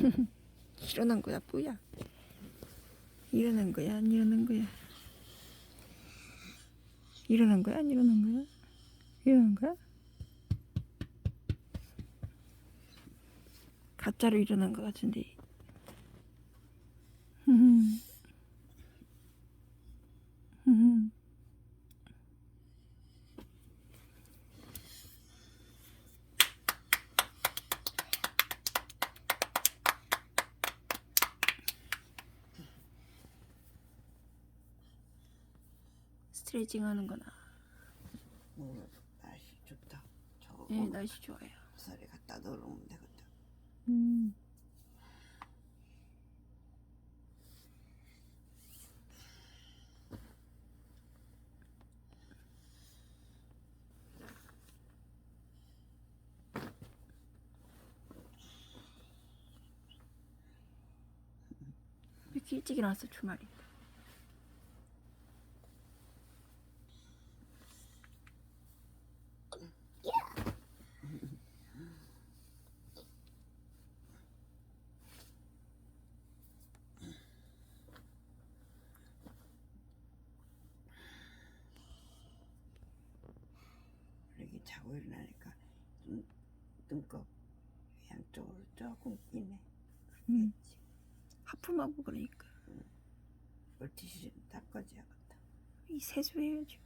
일어난 거야 뿌야? 일어난 거야 안 일어난 거야? 일어난 거야 안 일어난 거야? 일어난 거야? 가짜로 일어난 거 같은데 음. 음. 스트레칭 하는 거나 뭐 날씨 좋다. 저거 네 날씨 좋아요 살에 갖다 넣으면 되겠다. 음. 이렇게 일찍 일어났어 주말인데 이렇게 자고 일어나니까 눈, 눈곱 양쪽으로 조금 끼네. 음. 하품하고 그러니까 물티슈 닦아줘야겠다. 이 세수해야죠.